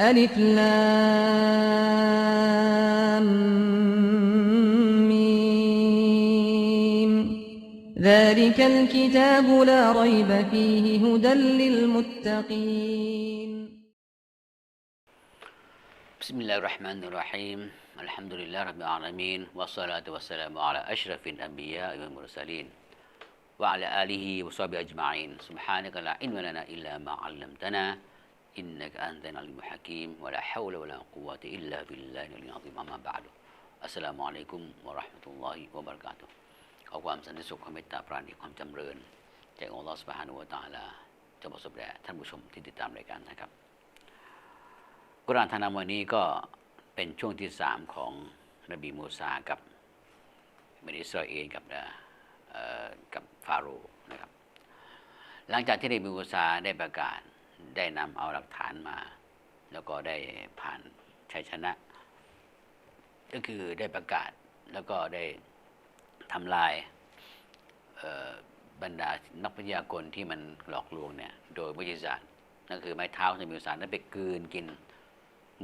ألف لام ميم. ذلك الكتاب لا ريب فيه هدى للمتقين. بسم الله الرحمن الرحيم. الحمد لله رب العالمين والصلاة والسلام على أشرف الأنبياء والمرسلين وعلى آله وصحبه أجمعين. سبحانك لا علم لنا إلا ما علمتنا. إنك أنت العليم الحكيم ولا حول ولا قوة إلا بالله العلي العظيم أما بعد السلام عليكم ورحمة الله وبركاته ขอความสันติสุขความเมตตาปราณีความจำเริญจากองค์ Allah سبحانه และ تعالى จะประสบแด่ท่านผู้ชมที่ติดตามรายการนะครับ กุรอานทานำวันนี้ก็เป็นช่วงที่สามของนบีมูซากับบันิอิสราเอลกับเอ่อเอ่อกับฟาโรห์นะครับ หลังจากที่นบีมูซาได้ประกาศ ได้นำเอาหลักฐานมา แล้วก็ได้ผ่านชัยชนะ ก็คือได้ประกาศแล้วก็ได้ทำลายบรรดานักพยากรที่มันหลอกลวงเนี่ยโดยวิทยาศาสตร์นั่นคือไม้เท้าในมิวสารนั้นไปกืนกิน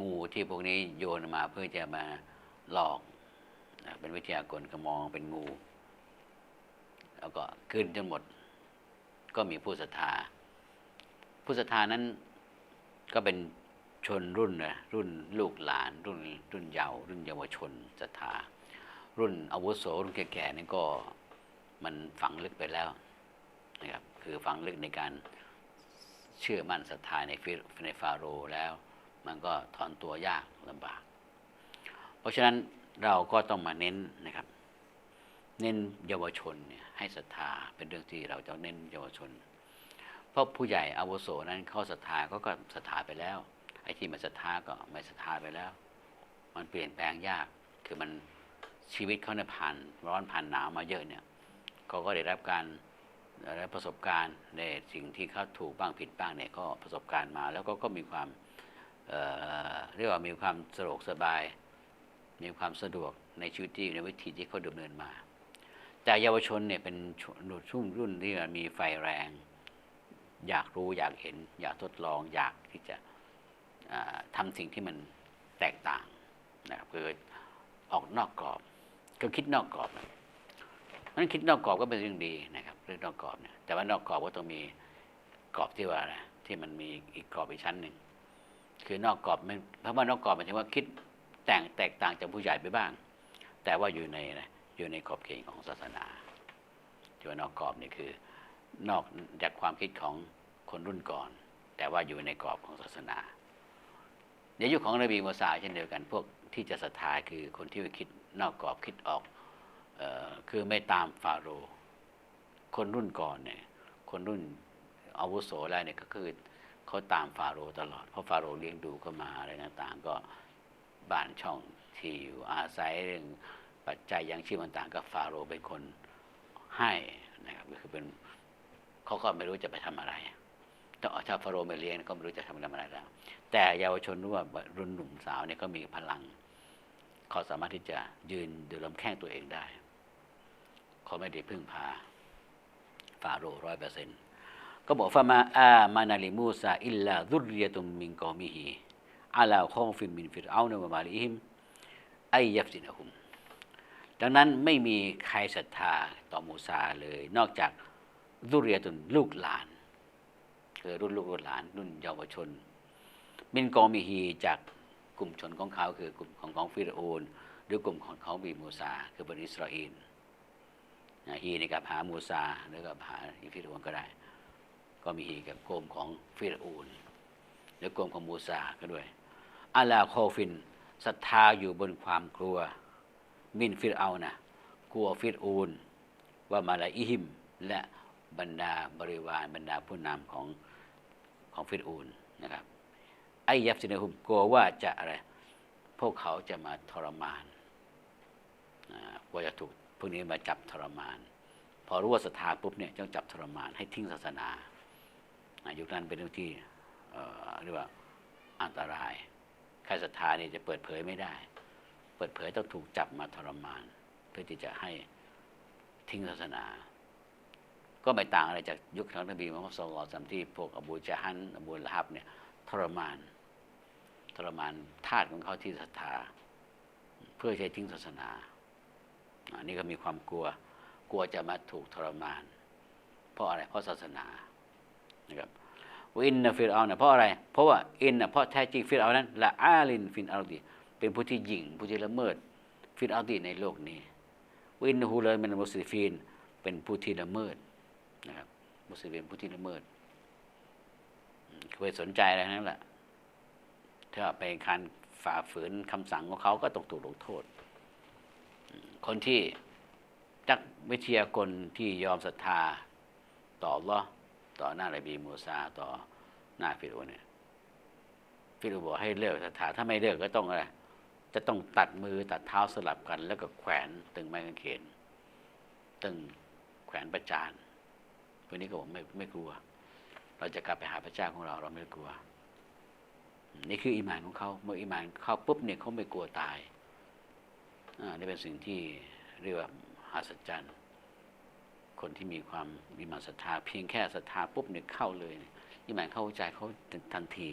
งูที่พวกนี้โยนมาเพื่อจะมาหลอกเป็นวิทยากรก็มองเป็นงู แล้วก็กลืนจนหมด ก็มีผู้ศรัทธา ผู้ศรัทธานั้นก็เป็นชนรุ่นนะรุ่นลูกหลาน รุ่นรุ่นเยาว์รุ่นเยาวชนศรัทธา รุ่นอาวุโสรุ่นแก่ๆนี่ก็มันฝังลึกไปแล้วนะครับคือฝังลึกในการเชื่อมั่นศรัทธาในฟิในฟาโรแล้ว มันก็ถอนตัวยากลำบาก เพราะฉะนั้นเราก็ต้องมาเน้นนะครับ เน้นเยาวชนเนี่ยให้ศรัทธาเป็นเรื่องที่เราจะเน้นเยาวชน เพราะผู้ใหญ่อาวุโสนั้นเขาศรัทธาก็ก็ศรัทธาไปแล้ว ไอ้ที่ไมันศรัทธาก็ไม่ศรัทธาไปแล้ว มันเปลี่ยนแปลงยาก คือมันชีวิตเขาเนี่ยผ่านร้อนผ่านหนาวมาเยอะเนี่ยเขาก็ได้รับการได้รับประสบการณ์ในสิ่งที่เขาถูกบ้างผิดบ้างเนี่ยก็ประสบการณ์มา แล้วก็ก็มีความเเรียกว่ามีความสะดวกสบาย มีความสะดวกในชีวิตที่ในวิธีที่เขาดำเนินมา แต่เยาวชนเนี่ยเป็นช่วงรุ่นที่มีไฟแรง อยากรู้อยากเห็น อยากทดลองอยากที่จะอ่าทำสิ่งที่มันแตกต่างนะครับคือออกนอกกรอบก็คิดนอกกรอบนะนั้นคิดนอกกรอบก็เป็นเรื่องดีนะครับเรื่องนอกกรอบเนี่ยแต่ว่านอกกรอบก็ต้องมีกรอบที่ว่าอะที่มันมีอีกกรอบอีกชั้นหนึ่งคือนอกกรอบมันเพราะว่านอกกรอบหมายถึงว่าคิดแต่งแตกต่างจากผู้ใหญ่ไปบ้าง แต่ว่าอยู่ในอะอยู่ในขอบเขตของศาสนาที่ว่านอกกรอบนี่คือ นอกจากความคิดของคนรุ่นก่อน แต่ว่าอยู่ในกรอบของศาสนา ในยุคของนบีมูซาเช่นเดียวกันพวกที่จะศรัทธาคือคนที่คิดนอกกรอบคิดออกออคือไม่ตามฟาโรห์คนรุ่นก่อนเนี่ยคนรุ่นอาวุโสอะไรเนี่ยก็คือเขาตามฟาโรห์ตลอด เพราะฟาโรห์เลี้ยงดูเขามาอะไรต่างๆ ก็บ้านช่องที่อยู่อาศัยเรื่องปัจจัยยังชีพต่างๆก็ฟาโรห์เป็นคนให้นะครับก็คือเป็น เขาก็ไม่รู้จะไปทำอะไรถ้าถ้าฟาโรห์ไม่เลี้ยงก็ไม่รู้จะทำอะไรแล้ว แต่เยาวชนรู้ว่ารุ่นหนุ่มสาวเนี่ยก็มีพลังเขาสามารถที่จะยืนเดือลำแข้งตัวเองได้เขาไม่ได้พึ่งพาฟาโรห์ร้อยเปอร์เซ็นต์ก็บอกฟามาอามานาลิมูซาอิลลาดุรยตุมมิงกอมิฮีอาลาคองฟิมมินฟิรเอานวมาลิฮิมไอยัฟซินะฮุมดังนั้นไม่มีใครศรัทธาต่อมูซาเลย นอกจาก ดุรยตุนลูกหลานคือรุ่นลูกรุ่นหลานรุ่นเยาวชน มินกอมิฮีจากกลุ่มชนของเขาคือกลุ่มของของฟิรโอนหรือกลุ่มของของบีมูซา คือบนอิสราเอลฮีนี่กับหามูซาหรือกับหาฟิรโอนก็ได้ ก็มีฮีกับกลุ่มของฟิรโอนหรือกลุ่มของมูซาก็ด้วยอาลาโคฟินศรัทธาอยู่บนความกลัว มินฟิรเอานะกลัวฟิรโอนว่ามาลาอิฮิมและ บรรดาบริวารบรรดาผู้นำของของฟิรโอนนะครับไอ้ยับสินหุมกลัวว่าจะอะไรพวกเขาจะมาทรมานกลัวจะถูกพวกนี้มาจับทรมาน พอรู้ว่าศรัทธาปุ๊บเนี่ยจะจับทรมานให้ทิ้งศาสนายุคนั้นเป็นเรื่องที่เรียกว่าอันตรายใครศรัทธาเนี่ยจะเปิดเผยไม่ได้ เปิดเผยต้องถูกจับมาทรมาน เพื่อที่จะให้ทิ้งศาสนา ก็ไม่ต่างอะไรจากยุคของนบีมุฮัมมัดสุลลัลที่พวกอบูจาฮันอบูละฮับเนี่ยทรมาน ทรมานทาสของเขาที่ศรัทธา เพื่อจะทิ้งศาสนาอันนี้ก็มีความกลัว กลัวจะมาถูกทรมาน เพราะอะไร เพราะศาสนานะครับอินนฟิรเอาเนะเพราะอะไร เพราะว่าอินนะเพราะแท้จริงฟิรเอานั้นละอาลินฟินอาร์ดีเป็นผู้ที่หยิ่งผู้ที่ละเมิด ฟิรเอาดีในโลกนี้วินฮูเลยเป็นมุสลิฟีนเป็นผู้ที่ละเมิด นะครับมุสลิมเป็นผู้ที่ละเมิดเคยสนใจอะไรนั่นแหละถ้าไปการฝ่าฝืนคำสั่งของเขาก็ต้องถูกลงโทษ คนที่จักวิทยากลที่ยอมศรัทธาต่อลอต่อหน้านบีมูซาต่อหน้าฟิโรเนี่ยฟิโรบอกให้เลิกศรัทธาถ้าไม่เลิกก็ต้องอะไรจะต้องตัดมือตัดเท้าสลับกัน แล้วก็แขวนตึงไม้กางเขนตึงแขวนประจาน พวกนี้ก็บอกไม่ไม่กลัว เราจะกลับไปหาพระเจ้าของเรา เราไม่กลัว นี่คืออิมานของเขาเมื่ออิมานเข้าปุ๊บเนี่ยเขาไม่กลัวตายอ่านี่เป็นสิ่งที่เรียกว่าหัศจรรย์คนที่มีความมีมานศรัทธา เพียงแค่ศรัทธาปุ๊บเนี่ยเข้าเลยอิมานเข้าใจเขาทันที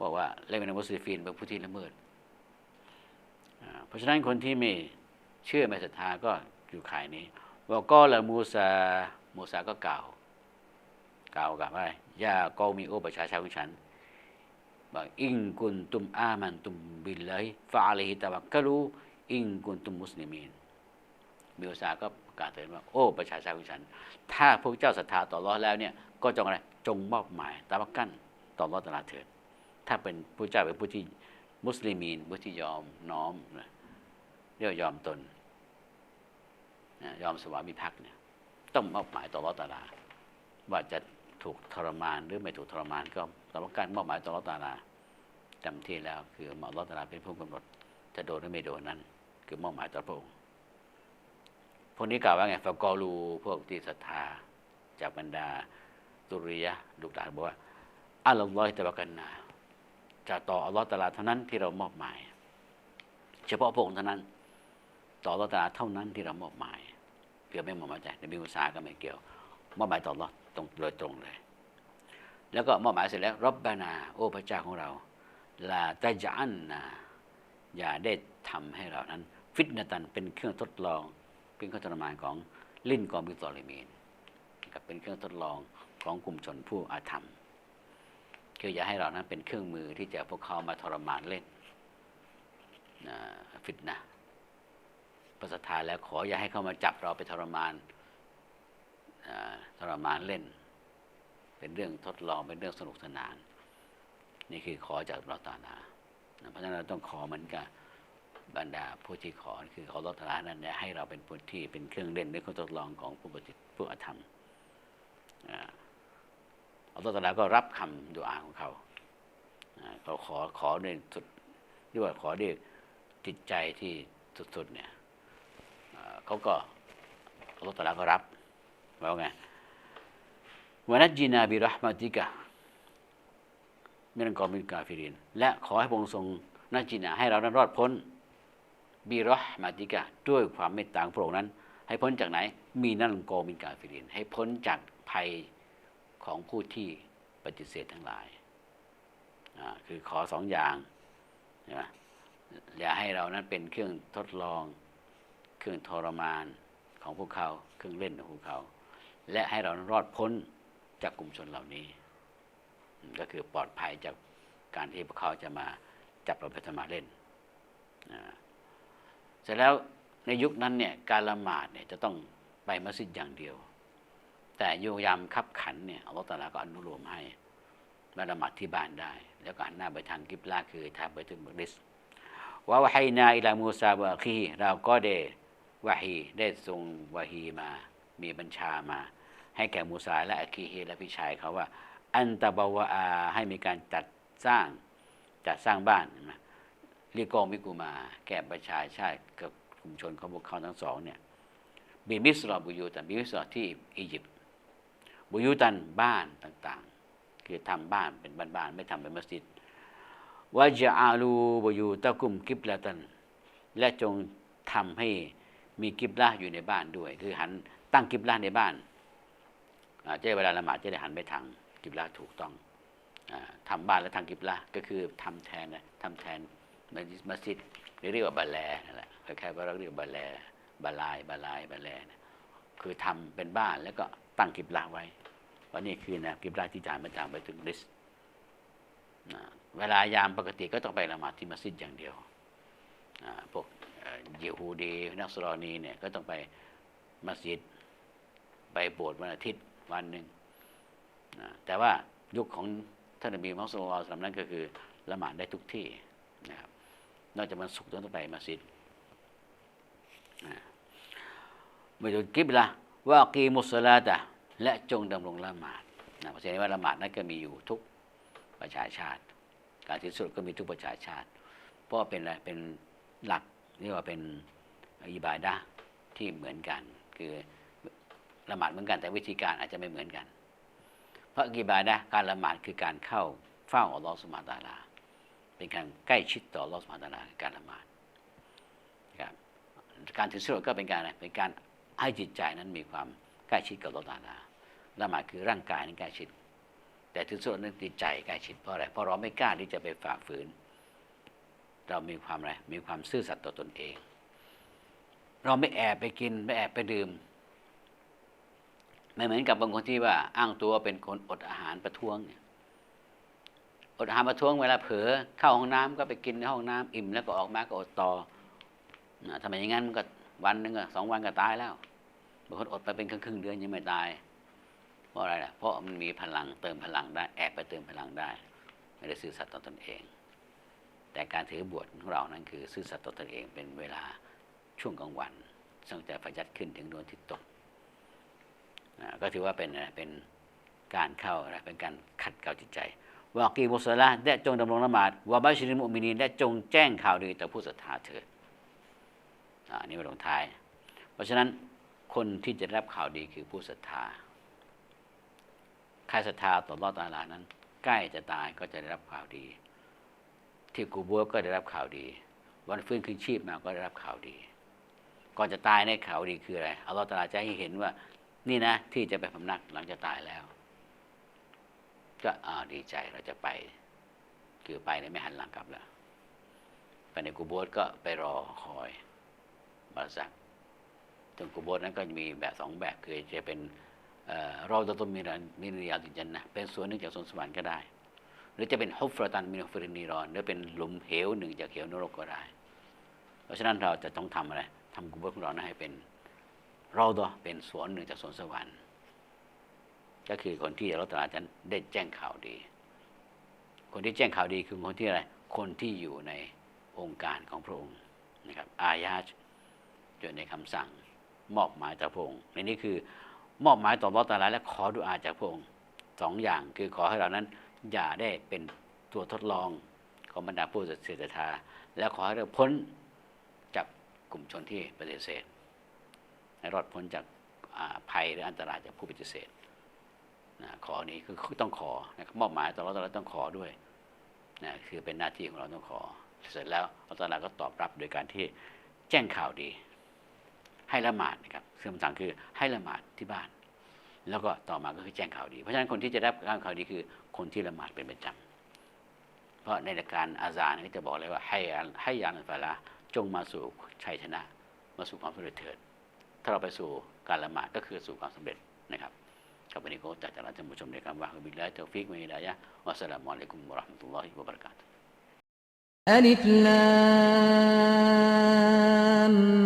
บอกว่าเล่นเป็นมุสลิมเป็นผู้ที่ละเมิดเพราะฉะนั้นคนที่ไม่เชื่อไม่ศรัทธาก็อยู่ข่ายนี้ ว่าก็ละมูซามูซาก็กล่าว กล่าวกับว่าย่าก็มีโอประชาชาของฉันบอกอิงกุนตุมอามันตุมบิลเลยฟาเลหิตะวักก็รู้อิงกุนตุมมุสลิมีนมิวซาก็กล่าวเตือนว่า โอ้ ประชาชาของฉัน ถ้าพวกเจ้าศรัทธาต่อรอดแล้วเนี่ย ก็จงอะไรจงมอบหมายตาวักกันต่อรอดตลาดเถิดถ้าเป็นผู้เจ้าเป็นผู้ที่มุสลิมีนผู้ที่ยอมน้อมเรียกยอมตน ยอมสวามิภักดิ์เนี่ยต้องมอบหมายต่อรอตลาว่าจะถูกทรมานหรือไม่ถูกทรมานก็ตามการมอบหมายต่อรอตลาจำที่แล้วคือมอบรอตลาเป็นผู้กำหนด จะโดนหรือไม่โดนนั้น คือมอบหมายต่อพระองค์พวกนี้กล่าวว่าไงฟากอรูพวกที่ศรัทธาจากบรรดาตุริยะลูกหลานบอกว่าอัลลอฮฺตะบกันนาจะต่ออัลลอฮฺตะลาเท่านั้นที่เรามอบหมาย เฉพาะพระองค์เท่านั้น ต่ออัลลอตะลาเท่านั้นที่เรามอบหมายเกี่ยวไม่มอบหมายใจในบิมุสาก็ไม่เกี่ยวมอบหมายต่ออัลลอตรงโดยตรงเลย แล้วก็มอบหมายเสร็จแล้วรับบานาโอ้พระเจ้าของเราลาตะจันนาอย่าได้ทำให้เรานั้น ฟิตนตันเป็นเครื่องทดลอง เป็นเครื่องทรมานของลิ้นกอมิตอลิมีนกับเป็นเครื่องทดลองของกลุ่มชนผู้อาธรรมคืออย่าให้เรานั้นเป็นเครื่องมือที่จะพวกเขามาทรมานเล่นฟิตนะ ประสทานแล้วขออย่าให้เขามาจับเราไปทรมานทรมานเล่น เป็นเรื่องทดลองเป็นเรื่องสนุกสนาน นี่คือขอจากเราตานาเพราะฉะนั้นเราต้องขอเหมือนกับบรรดาผู้ที่ขอคือขอรัตนานั้นเนี่ยให้เราเป็นผู้ที่เป็นเครื่องเล่นในเครื่องทดลองของผู้ปฏิผู้อธรรมอัลลอฮฺตาลาก็รับคำดุอาของเขาเขาขอขอด้วยสุดที่ว่าขอด้วยจิตใจที่สุดๆเนี่ย เขาก็อัลลอฮฺตาลาก็รับว่าไงวานัจีนาบิรหมติกะมิรันกอมินกาฟิริน และขอให้พระองค์ทรงนัจีนาให้เรานั้นรอดพ้นบิรหมติกะด้วยความเมตตาของพระองค์นั้น ให้พ้นจากไหน มีนั่นกอมินกาฟิริน ให้พ้นจากภัยของผู้ที่ปฏิเสธทั้งหลายคือขอสองอย่างนะอย่าให้เรานั้นเป็นเครื่องทดลอง เครื่องทรมานของพวกเขา เครื่องเล่นของพวกเขา และให้เรารอดพ้นจากกลุ่มชนเหล่านี้ ก็คือปลอดภัยจากการที่พวกเขาจะมาจับเราไปทำมาเล่นเสร็จแล้วในยุคนั้นเนี่ยการละหมาดเนี่ยจะต้องไปมัสยิดอย่างเดียว แต่โยยามคับขันเนี่ยอัลลอฮฺตาลาก็อนุโลมให้มาละหมาดที่บ้านได้ แล้วก็หันหน้าไปทางกิบลาคือทางไปถึงมุกดิสว่าวะฮีนาอิลามูซาบะคีเราก็ได้ วะฮีได้ทรงวะฮีมา มีบัญชามา ให้แก่มูซาและอาคีฮีและพี่ชายเขาว่า อันตะบาวะอาให้มีการจัดสร้างจัดสร้างบ้านนะเรียกกองมิกูมา แก่ประชาชาติกับกลุ่มชนของพวกเขาทั้งสองเนี่ยบีมิสรอบุยูตันบีมิสรอที่อียิปต์บุยุตันบ้านต่างๆ คือทำบ้านเป็นบ้านๆไม่ทำเป็นมัสยิดวะจะอาลูบุยุตะกุมกิบละตัน และจงทำให้ มีกิบล่าอยู่ในบ้านด้วย คือหันตั้งกิบล่าในบ้านเจะเวลาละหมาดจะได้หันไปทางกิบล่าถูกต้องอ่าทำบ้านแล้วทางกิบล่าก็คือทำแทนนะทำแทนมัสยิดเรียกว่าบาแลนั่นแหละคล้ายๆว่าเราเรียกว่าบาแลบาลายบาลายบาแลนะคือทำเป็นบ้านแล้วก็ตั้งกิบลาไว้ว่านี่คือนะกิบลาที่จ่ายมาจากไปถึงลิสเวลายามปกติก็ต้องไปละหมาดที่มัสยิดอย่างเดียวพวก ยิวฮูดี นักสรอนีเนี่ยก็ต้องไปมัสยิดไปโบสถ์วันอาทิตย์วันหนึ่งนะแต่ว่ายุคของท่านนบีมุฮัมมัดสุลลัลลอฮุอะลัยฮิวะซัลลัมนั้นก็คือละหมาดได้ทุกที่นะครับนอกจากวันศุกต้องไปมัสยิดนะมาดูกิบละว่ากีมุสลาตะและจงดำรงละหมาดนะเพราะฉะนั้นว่าละหมาดนั้นก็มีอยู่ทุกประชาชาติ การที่สุดก็มีทุกประชาชาติ เพราะเป็นอะไรเป็นหลัก เรียกว่าเป็นอิบาดะที่เหมือนกัน คือละหมาดเหมือนกันแต่วิธีการอาจจะไม่เหมือนกัน เพราะอิบาดะการละหมาดคือการเข้าเฝ้าอัลลอฮฺสุบฮาตาลา เป็นการใกล้ชิดต่ออัลลอฮฺสุบฮาตาลาการละหมาดครับการถือศีลอดก็เป็นการอะไรเป็นการให้จิตใจนั้นมีความใกล้ชิดกับอัลลอฮฺตาลาละหมาดคือร่างกายนั้นใกล้ชิด แต่ถือศีลอดนั้นจิตใจใกล้ชิดเพราะอะไรเพราะเราไม่กล้าที่จะไปฝ่าฝืน เรามีความอะไรมีความซื่อสัตย์ต่อตนเอง เราไม่แอบไปกินไม่แอบไปดื่ม ไม่เหมือนกับบางคนที่ว่า อ้างตัวเป็นคนอดอาหารประท้วงเนี่ยอดอาหารประท้วงเวลาเผลอเข้าห้องน้ำก็ไปกินในห้องน้ำอิ่มแล้วก็ออกมาก็อดต่อนะทำไมอย่างนั้นมันก็วันหนึ่งสองวันก็ตายแล้วบางคนอดไปเป็นครึ่งเดือนยังไม่ตาย เพราะอะไรล่ะเพราะมันมีพลังเติมพลังได้แอบไปเติมพลังได้ ไม่ได้ซื่อสัตย์ต่อตนเอง แต่การถือบวชของเรานั้นคือซื่อสัตย์ต่อตนเองเป็นเวลาช่วงกลางวันตั้งแต่พระจันทร์ขึ้นถึงดวงอาทิตย์ตกนะก็ถือว่าเป็นเป็นการเข้าอะเป็นการขัดเกลาจิตใจวากีมุสลาและจงดำรงละหมาดวาบาชิริมุมินีและจงแจ้งข่าวดีต่อผู้ศรัทธาเถิดอ,อันนี้มาลงท้าย เพราะฉะนั้นคนที่จะได้รับข่าวดีคือผู้ศรัทธาใครศรัทธาต่อรอดตาลานั้น ใกล้จะตายก็จะได้รับข่าวดี ที่กูบัวก็ได้รับข่าวดี วันฟื้นคืนชีพมาก็ได้รับข่าวดี ก่อนจะตายในข่าวดีคืออะไรเอัลลอฮฺตรัสจะให้เห็นว่า นี่นะ ที่จะไปพำนักหลังจะตายแล้ว ก็อ่าดีใจเราจะไป คือไปเนี่ยไม่หันหลังกลับแล้วไปในกูโบสก็ไปรอคอยบาสักตรงกูโบสนั้นก็จะมีแบบสองแบบคือจะเป็นเอ่อรอดตุมิรันมิริยาติจันนะเป็นส่วนหนึ่งจากสวนสวรรค์ก็ได้ หรือจะเป็นฮุฟรตันมินฟรินีรอนหรือเป็นหลุมเหวหนึ่งจากเหวนรกก็ได้ เพราะฉะนั้นเราจะต้องทำอะไรทำกุบสของเราให้เป็นเรอดอเป็นสวนหนึ่งจากสวนสวรรค์ ก็คือคนที่รัตนาจันได้แจ้งข่าวดี คนที่แจ้งข่าวดีคือคนที่อะไรคนที่อยู่ในองค์การของพระองค์นะครับอายาชอยู่ในคำสั่งมอบหมายจากพระองค์ในนี้คือมอบหมายต่อรัตนาและขอดุอาจากพระองค์สองอย่างคือขอให้เรานั้น อย่าได้เป็นตัวทดลองของบรรดาผู้เสดทาและขอให้เราพ้นจากกลุ่มชนที่ปฏิเสธให้รอดพ้นจากภัยหรืออันตรายจากผู้ปฏิเสธนะขอนี้คือต้องขอนะมอบหมายต่อเราเราต้องขอด้วยนะคือเป็นหน้าที่ของเราต้องขอ เสร็จแล้วอัลลอฮฺก็ตอบรับโดยการที่แจ้งข่าวดี ให้ละหมาดนะครับคือคำสั่งคือให้ละหมาดที่บ้าน แล้วก็ต่อมาก็คือแจ้งข่าวดี เพราะฉะนั้นคนที่จะได้รับข่าวดีคือคนที่ละหมาดเป็นประจำเพราะในหลัการอาซาเนี่ยจะบอกเลยว่าให้ให้ยานอัลฟาลาจงมาสู่ชัยชนะ มาสู่ความสำเร็จเถิด ถ้าเราไปสู่การละหมาดก็คือสู่ความสำเร็จนะครับกับวันนี้ก็จะจากลาท่านผู้ชมในคำว่าบิลลาฮิตฟิกมิลายะวัสสลามุอะลัยกุมวะราะห์มะตุลลอฮิวะบะเราะกาตุอัลลาม